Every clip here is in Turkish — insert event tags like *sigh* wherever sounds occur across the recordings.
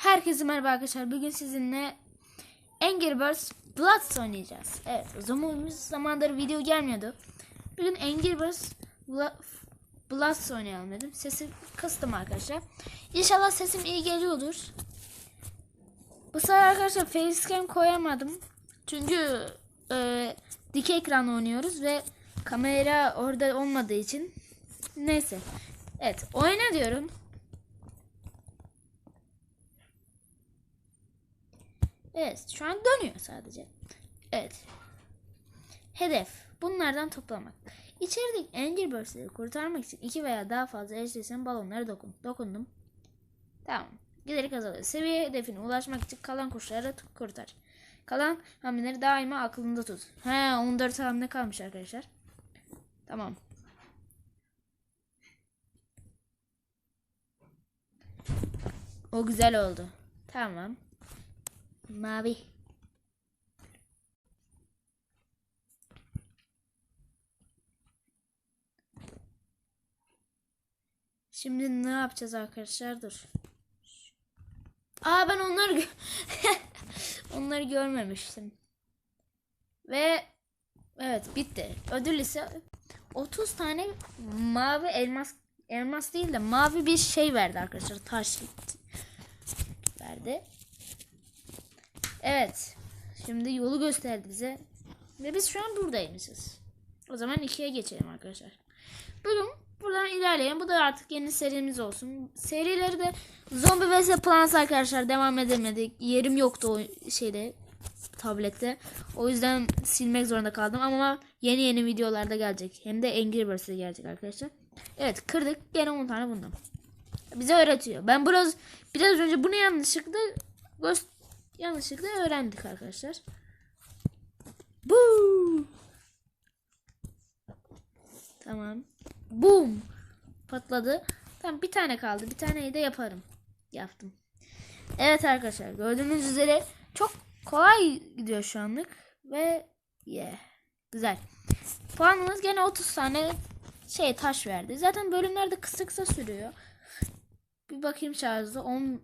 Herkese merhaba arkadaşlar. Bugün sizinle Angry Birds Bloods oynayacağız. Evet, uzun zamandır video gelmiyordu. Bugün Angry Birds Bloods oynayalım dedim. Sesi kıstım arkadaşlar. İnşallah sesim iyi geliyordur. Bu sefer arkadaşlar facecam koyamadım. Çünkü e, dik ekran oynuyoruz ve kamera orada olmadığı için. Neyse. Evet, oyna diyorum. Evet şu an dönüyor sadece. Evet. Hedef bunlardan toplamak. İçerideki Angry Birds'leri kurtarmak için iki veya daha fazla eşleşen balonlara dokun. Dokundum. Tamam. Giderek azalıyor. Seviye hedefine ulaşmak için kalan kuşları kurtar. Kalan hamleleri daima aklında tut. He 14 hamle kalmış arkadaşlar. Tamam. O güzel oldu. Tamam. Mavi. Şimdi ne yapacağız arkadaşlar? Dur. Aa ben onları gö- *laughs* onları görmemiştim. Ve evet bitti. Ödül ise 30 tane mavi elmas elmas değil de mavi bir şey verdi arkadaşlar. Taş verdi. Evet. Şimdi yolu gösterdi bize. Ve biz şu an buradaymışız. O zaman ikiye geçelim arkadaşlar. Bugün buradan ilerleyen bu da artık yeni serimiz olsun. Serileri de Zombie vs Plants arkadaşlar devam edemedik. Yerim yoktu o şeyde tablette. O yüzden silmek zorunda kaldım ama yeni yeni videolarda gelecek. Hem de Angry Birds'e gelecek arkadaşlar. Evet kırdık. Gene 10 tane bundan. Bize öğretiyor. Ben biraz biraz önce bunu yanlışlıkla göz yanlışlıkla öğrendik arkadaşlar. Bu. Tamam. Boom. Patladı. Tamam bir tane kaldı. Bir taneyi de yaparım. Yaptım. Evet arkadaşlar gördüğünüz üzere çok kolay gidiyor şu anlık. Ve yeah. Güzel. Puanımız gene 30 tane şey taş verdi. Zaten bölümlerde kısa kısa sürüyor. Bir bakayım şarjda. 10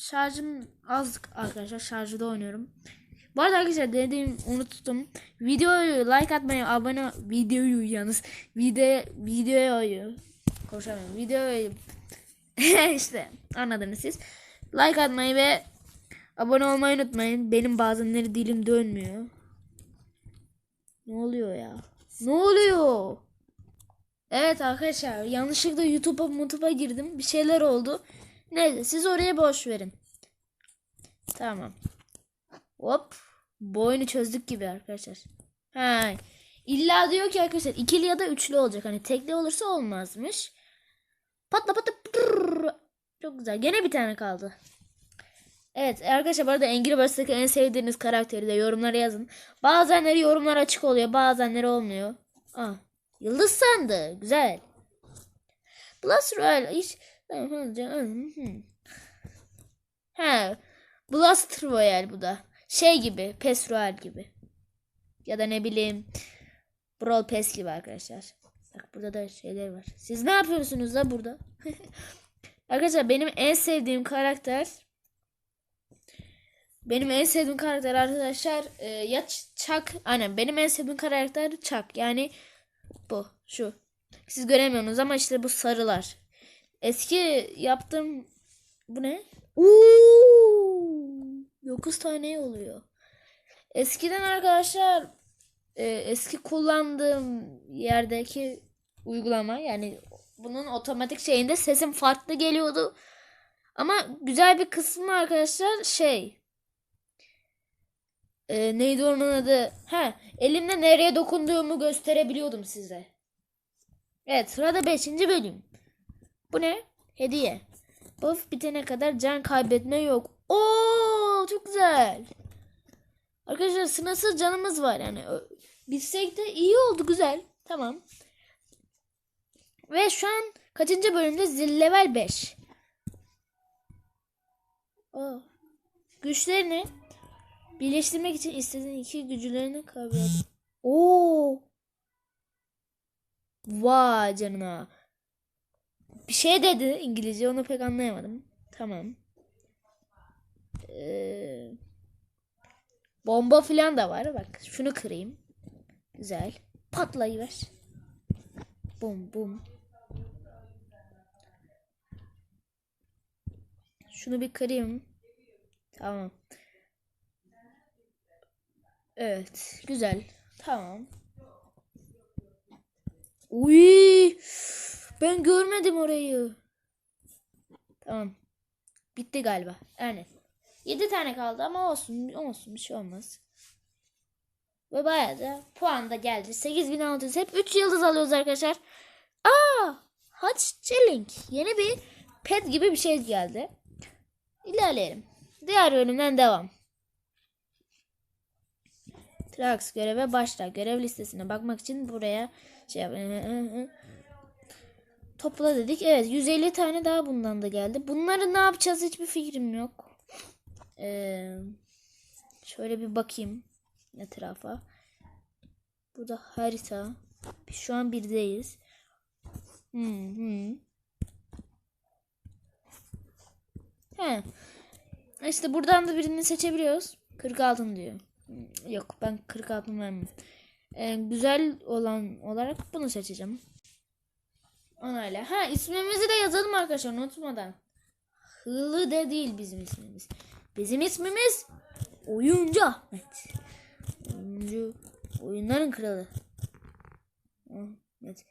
şarjım az arkadaşlar. Şarjda oynuyorum. Bu arada arkadaşlar dediğim unuttum. Videoyu like atmayı, abone videoyu yalnız video videoyu konuşamıyorum. Videoyu *laughs* işte anladınız siz. Like atmayı ve abone olmayı unutmayın. Benim bazenleri dilim dönmüyor. Ne oluyor ya? Ne oluyor? Evet arkadaşlar yanlışlıkla YouTube'a YouTube'a girdim. Bir şeyler oldu. Neyse siz oraya boş verin. Tamam. Hop. Bu oyunu çözdük gibi arkadaşlar. Ha. İlla diyor ki arkadaşlar ikili ya da üçlü olacak. Hani tekli olursa olmazmış. Patla patla. pırrr. Çok güzel. Gene bir tane kaldı. Evet arkadaşlar bu arada Angry Birds'taki en sevdiğiniz karakteri de yorumlara yazın. Bazenleri yorumlar açık oluyor. Bazenleri olmuyor. Ah. Yıldız sandı. Güzel. Blast Royale hiç... He. Blast Royale bu da. Şey gibi. PES Royale gibi. Ya da ne bileyim. Brawl Pass gibi arkadaşlar. Bak burada da şeyler var. Siz ne yapıyorsunuz da burada? *laughs* arkadaşlar benim en sevdiğim karakter benim en sevdiğim karakter arkadaşlar e, ya Chuck aynen benim en sevdiğim karakter Chuck yani bu şu siz göremiyorsunuz ama işte bu sarılar eski yaptığım bu ne Uuu 9 tane oluyor eskiden arkadaşlar e, eski kullandığım yerdeki uygulama yani bunun otomatik şeyinde sesim farklı geliyordu ama güzel bir kısmı arkadaşlar şey e, neydi onun adı? Ha, elimle nereye dokunduğumu gösterebiliyordum size. Evet, sırada 5. bölüm. Bu ne? Hediye. Buff bitene kadar can kaybetme yok. Oo, çok güzel. Arkadaşlar sınırsız canımız var yani. Bilsek de iyi oldu güzel. Tamam. Ve şu an kaçıncı bölümde? Zil level 5. Oo. Güçlerini Birleştirmek için istediğin iki gücülerini kaybet. Oo. Vay canına. Bir şey dedi İngilizce onu pek anlayamadım. Tamam. Ee, bomba falan da var. Bak şunu kırayım. Güzel. Patlayıver. Bum bum. Şunu bir kırayım. Tamam. Evet. Güzel. Tamam. Uy! Ben görmedim orayı. Tamam. Bitti galiba. Aynen. 7 tane kaldı ama olsun. Olsun bir şey olmaz. Ve bayağı da puan da geldi. 8600. Hep 3 yıldız alıyoruz arkadaşlar. Aa! Hot Chilling. Yeni bir pet gibi bir şey geldi. İlerleyelim. Diğer bölümden devam. Trax göreve başla. Görev listesine bakmak için buraya şey. Topla dedik. Evet 150 tane daha bundan da geldi. Bunları ne yapacağız hiçbir fikrim yok. Ee, şöyle bir bakayım etrafa. Burada harita. Şu an birdeyiz. Hmm, hmm. He. İşte buradan da birini seçebiliyoruz. 46 diyor. Hmm, Yok ben 46 vermem. Ee, güzel olan olarak bunu seçeceğim. Onayla. Ha ismimizi de yazalım arkadaşlar unutmadan. Hılı de değil bizim ismimiz. Bizim ismimiz Oyuncu Ahmet. Oyuncu. Oyunların kralı. Ahmet.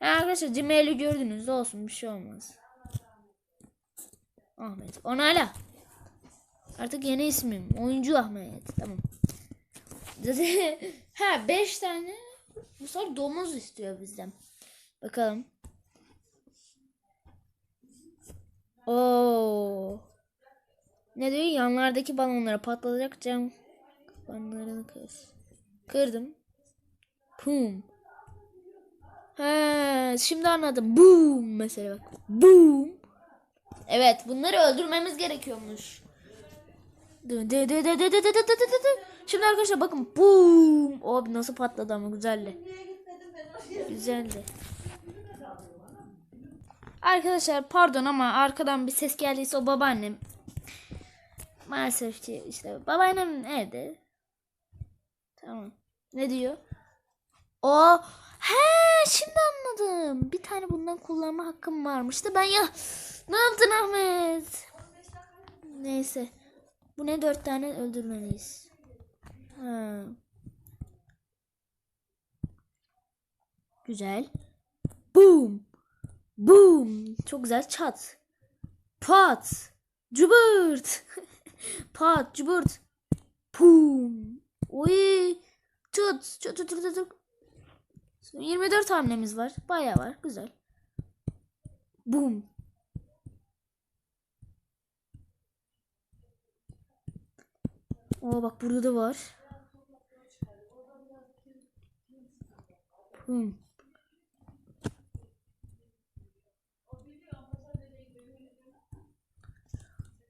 Ha, arkadaşlar Gmail'i gördünüz olsun bir şey olmaz. Ahmet. Onayla. Artık yeni ismim. Oyuncu Ahmet. Tamam. *laughs* ha 5 tane bu sefer domuz istiyor bizden. Bakalım. Oo. Ne diyor? Yanlardaki balonlara patlatacak cam kapanlarını kır. Kırdım. Pum. He, şimdi anladım. Boom mesela bak. Boom. Evet, bunları öldürmemiz gerekiyormuş. Şimdi arkadaşlar bakın boom. Abi nasıl patladı ama güzeldi. Güzeldi. Arkadaşlar pardon ama arkadan bir ses geldiyse o babaannem. Maalesef ki işte babaannem evde. Tamam. Ne diyor? O he şimdi anladım. Bir tane bundan kullanma hakkım varmış da ben ya ne yaptın Ahmet? Neyse. Bu ne dört tane öldürmeliyiz. Ha. Güzel. Boom. Boom. Çok güzel. Çat. Pat. Cıbırt. *laughs* Pat. Cıbırt. Pum. Oy. Çıt. Çıt çıt çıt çıt. 24 hamlemiz var. Bayağı var. Güzel. Boom. Oo bak burada da var. Pum.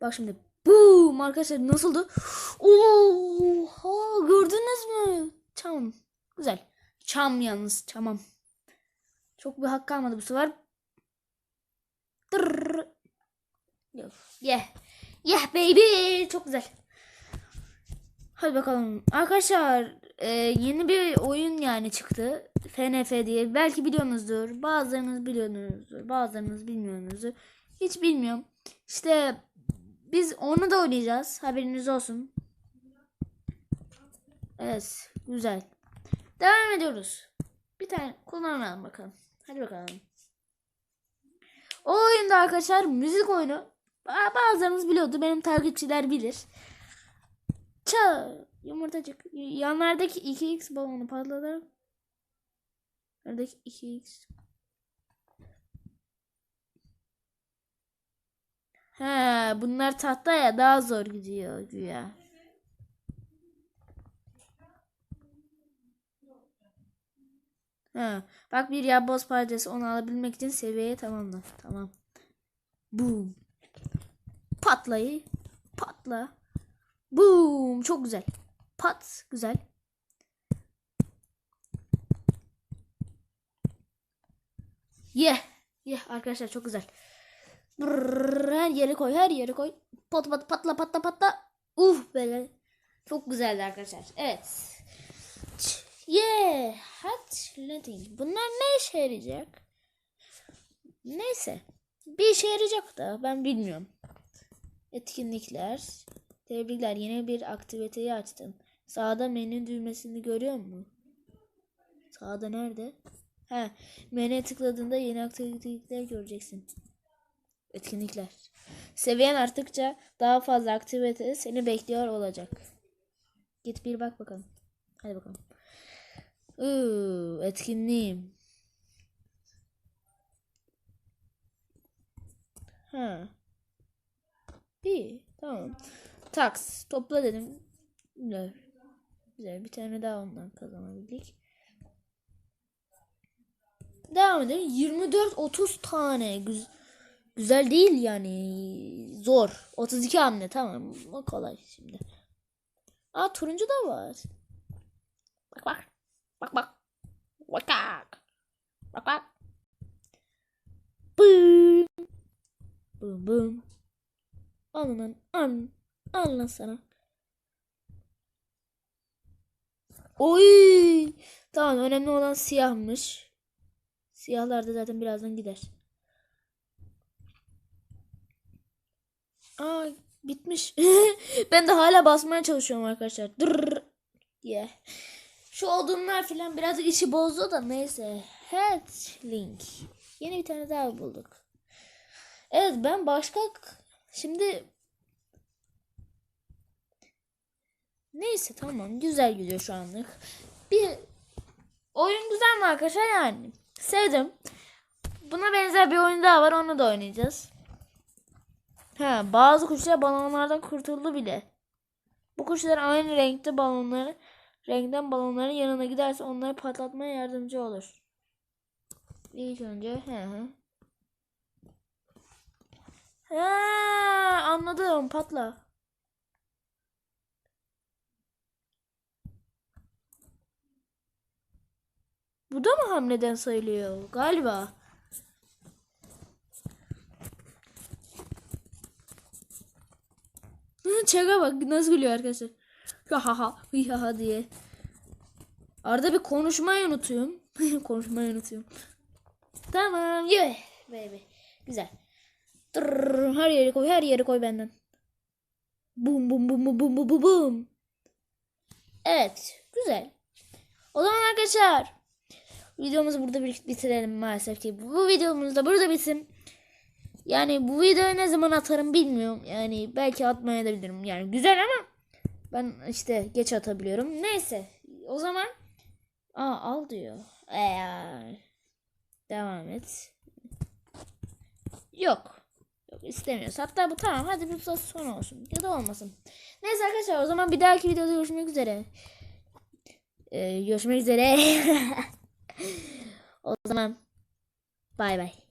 Bak şimdi. Boom arkadaşlar nasıldı? Oha gördünüz mü? Çam. Güzel. Çam yalnız çamam. Çok bir hak kalmadı bu sefer. Yok. Yeah. Yeah baby. Çok güzel. Hadi bakalım. Arkadaşlar e, yeni bir oyun yani çıktı. FNF diye. Belki biliyorsunuzdur. Bazılarınız biliyorsunuzdur. Bazılarınız bilmiyorsunuzdur. Hiç bilmiyorum. İşte biz onu da oynayacağız. Haberiniz olsun. Evet. Güzel. Devam ediyoruz. Bir tane kullanalım bakalım. Hadi bakalım. O oyunda arkadaşlar müzik oyunu. Ba- Bazılarınız biliyordu. Benim takipçiler bilir. Ça yumurtacık. Yanlardaki 2x balonu patladı. Yanlardaki 2x. He, bunlar tahta ya daha zor gidiyor güya. He, bak bir yapboz parçası onu alabilmek için seviyeye tamamla. Tamam. Boom. Patlayı. Patla. Boom. Çok güzel. Pat. Güzel. Yeah. Yeah arkadaşlar çok güzel. Brrr, her yere koy. Her yere koy. Pat pat patla patla patla. Uh böyle. Çok güzeldi arkadaşlar. Evet. Yeah. Letting. Bunlar ne işe yarayacak? Neyse. Bir işe yarayacak da ben bilmiyorum. Etkinlikler. Tebrikler yeni bir aktiviteyi açtın. Sağda menü düğmesini görüyor musun? Sağda nerede? He, menüye tıkladığında yeni aktiviteler göreceksin. Etkinlikler. Seviyen arttıkça daha fazla aktivite seni bekliyor olacak. Git bir bak bakalım. Hadi bakalım. Iıı, etkinliğim. Ha. İyi, tamam. Tax, topla dedim. Güzel. Güzel, bir tane daha ondan kazanabildik. Devam edelim. 24-30 tane. Güz güzel değil yani. Zor. 32 hamle tamam. O kolay şimdi. Aa turuncu da var. Bak bak. Bak bak. Bak bak. Bak bak. Bım. Bım bım. Al lan. Al. Al lan sana. Oy. Tamam önemli olan siyahmış. Siyahlar da zaten birazdan gider. Aa bitmiş. *laughs* ben de hala basmaya çalışıyorum arkadaşlar. Dur diye. Şu odunlar filan birazcık işi bozdu da neyse. Head link. Yeni bir tane daha bulduk. Evet ben başka şimdi neyse tamam güzel gidiyor şu anlık. Bir oyun güzel mi arkadaşlar yani? Sevdim. Buna benzer bir oyun daha var onu da oynayacağız. Ha, bazı kuşlar balonlardan kurtuldu bile. Bu kuşlar aynı renkte balonları renkten balonların yanına giderse onları patlatmaya yardımcı olur. İlk önce he he. Ha, anladım patla. Bu da mı hamleden sayılıyor? Galiba. Çaka bak nasıl gülüyor arkadaşlar. Ha ha ha ha ha diye. Arada bir konuşmayı unutuyorum. *laughs* konuşmayı unutuyorum. Tamam. Yeah. Baby. Güzel. Tırr, her yere koy, her yere koy benden. Bum bum bum bum bum bum bum. Evet. Güzel. O zaman arkadaşlar videomuzu burada bitirelim maalesef ki. Bu videomuz da burada bitsin. Yani bu videoyu ne zaman atarım bilmiyorum. Yani belki atmaya da bilirim. Yani güzel ama ben işte geç atabiliyorum. Neyse. O zaman Aa al diyor. Eee, devam et. Yok. Yok istemiyoruz. Hatta bu tamam hadi bu son olsun. Ya da olmasın. Neyse arkadaşlar o zaman bir dahaki videoda görüşmek üzere. Ee, görüşmek üzere. *laughs* o zaman bay bay.